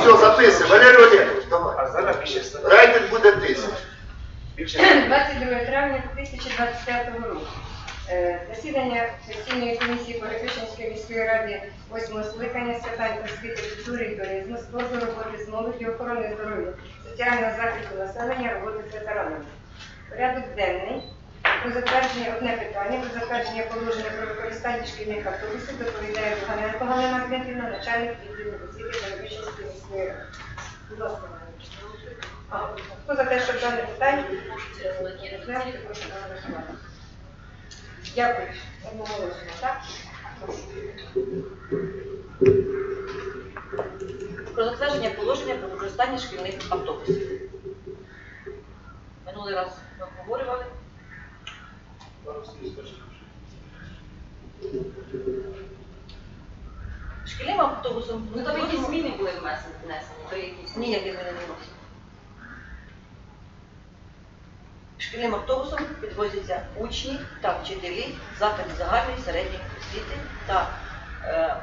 Все, записуй. Валерій Олегович, давай. А зараз більше ста- Рейтинг буде тисяч. більше 22 травня 2025 року. Е, Засідання постійної комісії Перепишинської міської ради 8 скликання з питань освіти, культури і туризму, спорту, роботи з молоді, охорони здоров'я, соціального захисту населення, роботи з ветеранами. Порядок денний. Про затвердження одне питання, про затвердження положення про використання шкільних автобусів доповідає Буганенко Галина Дмитрівна, начальник відділу освіти Перепишинської міської ради. Будь ласка. Хто за те, щоб дане питання розглянути, прошу проголосувати. Дякую. Одноголосно, так? Про затвердження положення про використання шкільних автобусів. Минулий раз ми обговорювали. Шкільним автобусом Ну, там якісь зміни були внесені, то якісь ніяких змін не вносимо. Шкільним автобусом підвозяться учні та вчителі закладів загальної середньої освіти та е,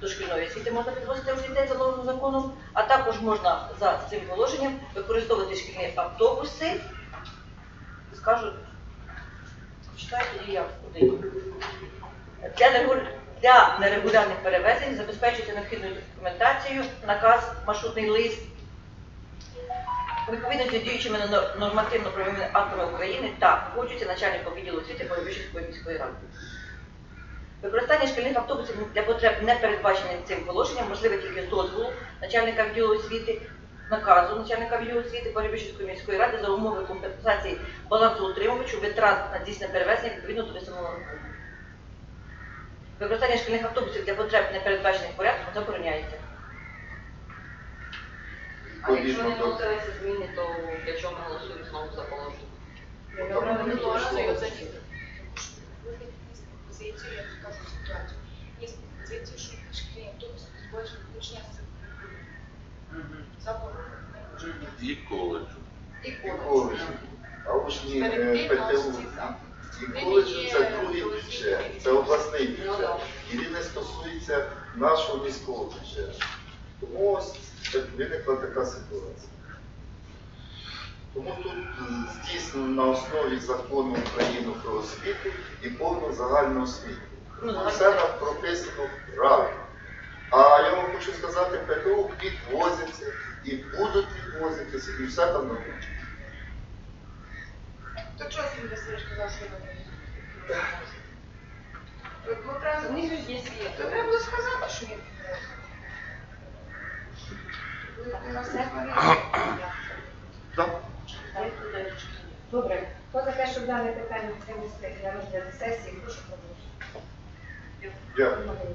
дошкільної освіти можна підвозити у дітей за новим законом, а також можна за цим положенням використовувати шкільні автобуси. Скажу, читайте і я куди. Для, регу- для нерегулярних перевезень забезпечується необхідною документацією, наказ, маршрутний лист, відповідності з діючими нормативно-правовими актами України та погоджується начальником відділу освіти Боровищенської міської ради. Використання шкільних автобусів для потреб, не передбачених цим положенням, можливе тільки дозволу начальника відділу освіти, наказу начальника відділу освіти Боровищенської міської ради за умови компенсації балансоутримувачу витрат на дійсне перевезення відповідно до висновленого закону. Використання шкільних автобусів для потреб, не передбачених порядком, забороняється. А якщо не Відповідно вносилися зміни, то для чого ми голосуємо знову за положення? І коледжу. І І коледж. коледж. А учні е, Перед ПТУ. І коледж це другий бюджет, це обласний Ну, бюджет. І він не стосується нашого міського бюджету. Тому ось виникла така ситуація. Тому тут е, здійснено на основі закону України про освіту і повну загальну освіту. Ну, Все нам прописано правильно. А я вам хочу сказати, ПТУ підвозяться і будуть відвозитися, і все там нормально. То чого Сергій Васильович сказав, що не треба, У них ж є світ. то треба було сказати, що він Так? Добре. Хто за те, щоб дане питання винести для розгляду сесії, прошу проголосувати. Дякую.